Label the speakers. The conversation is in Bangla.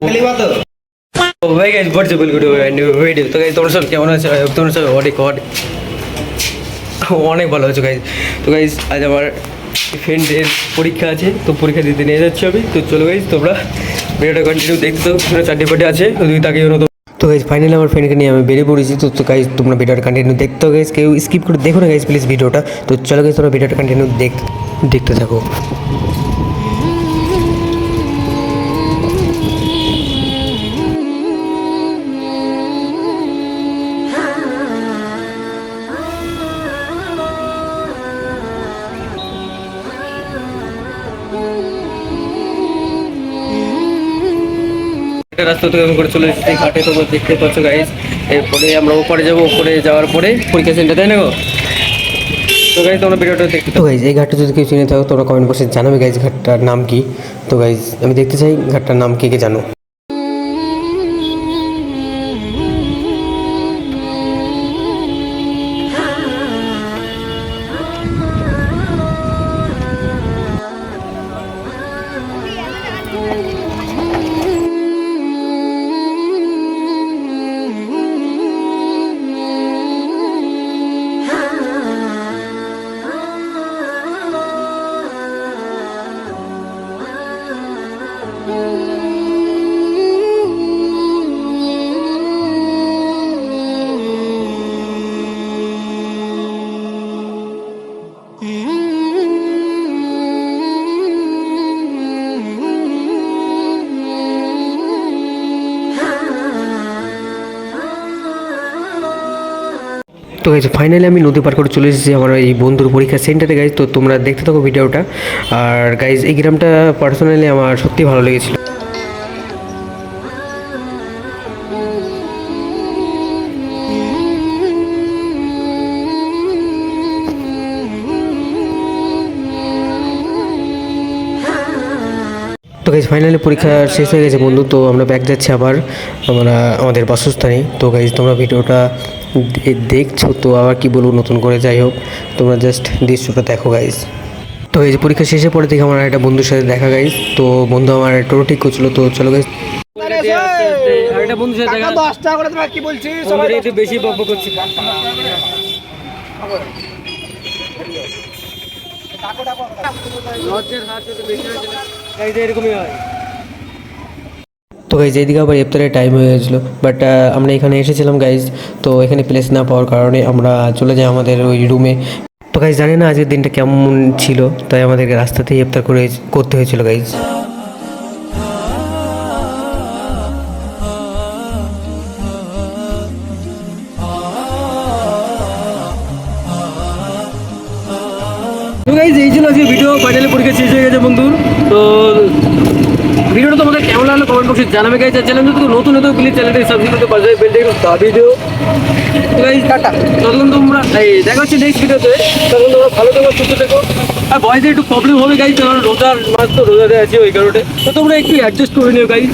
Speaker 1: What's up? Welcome to a new video. তো guys, তোমরা সব কেমন আছো? তোমরা সব অনেক অনেক অনেক ভালো আছো গাইজ তো গাইজ আজ আমার ফ্রেন্ডের পরীক্ষা আছে তো পরীক্ষা দিতে নিয়ে যাচ্ছি আমি। তো চলো গাইজ তোমরা ভিডিওটা কন্টিনিউ দেখতে চারটে পাটে আছে দুই তাকে তো গাইজ ফাইনালি আমার ফ্রেন্ডকে নিয়ে আমি বেরিয়ে পড়েছি। তো তো গাইজ তোমরা ভিডিওটা কন্টিনিউ দেখতে হবে গাইজ কেউ স্কিপ করে দেখো না গাইজ প্লিজ ভিডিওটা তো চলো গাইজ তোমরা ভিডিওটা কন্টিনিউ দেখ দেখতে থাকো। রাস্তা থেকে করে চলে এসেছি ঘাটে তোমরা দেখতে পাচ্ছ গাইজ এরপরে আমরা ওপরে যাব ওপরে যাওয়ার পরে পরীক্ষা সেন্টার তাই না গো? তো গাইজ তোমরা ভিডিওটা দেখতে তো গাইজ এই ঘাটটা যদি কেউ চিনে থাকো তোমরা কমেন্ট বক্সে জানাবে গাইজ ঘাটটার নাম কি? তো গাইজ আমি দেখতে চাই ঘাটটার নাম কে কে জানো? Thank you. তো গাইজ ফাইনালি আমি নদী পার করে চলে এসেছি আমার এই বন্ধুর পরীক্ষা সেন্টারে গাইজ তো তোমরা দেখতে থাকো ভিডিওটা আর গাইজ এই গ্রামটা পার্সোনালি আমার সত্যি ভালো লেগেছিল। গাইজ ফাইনালি পরীক্ষা শেষ হয়ে গেছে বন্ধু তো আমরা ব্যাক যাচ্ছি আবার। আমরা আমাদের বাসস্থানে। তো গাইজ তোমরা ভিডিওটা দেখছ তো আবার কি বলব নতুন করে যাই হোক তোমরা জাস্ট দৃশ্যটা দেখো গাইজ তো এই যে পরীক্ষা শেষে পরে থেকে আমার একটা বন্ধুর সাথে দেখা গাইজ তো বন্ধু আমার টোটো ঠিক করছিল তো চলো গাইজ একটা বন্ধুর সাথে দেখা।
Speaker 2: দশ টাকা করে তোমার কি বলছি
Speaker 1: সবাই একটু বেশি বকবক করছি। তো গাইজ এইদিকে আবার ইফতারের টাইম হয়ে গেছিল বাট আমরা এখানে এসেছিলাম গাইজ তো এখানে প্লেস না পাওয়ার কারণে আমরা চলে যাই আমাদের ওই রুমে তো গাইজ জানি না আজকের দিনটা কেমন ছিল, তাই আমাদেরকে রাস্তাতেই ইফতার করে করতে হয়েছিল গাইজ আজকে ভিডিও ফাইনালি পরীক্ষা শেষ হয়ে গেছে বন্ধুর তো ভিডিওটা তোমাদের কেমন লাগল কমেন্ট বক্সে জানাবে গাইজ আর চ্যানেল যদি নতুন হতো প্লিজ চ্যানেলটি সাবস্ক্রাইব করতে পারবে। দাবি দিও। তো গাইজ টাটা। ততক্ষণ তোমরা এই, দেখা হচ্ছে নেক্সট ভিডিওতে তখন তোমরা ভালো থেকো, সুস্থ থেকো। আর বয়সে একটু প্রবলেম হবে গাইজ কারণ রোজার মাস তো রোজাতে আছে ওই কারণে। তো তোমরা একটু অ্যাডজাস্ট করে নিও গাইজ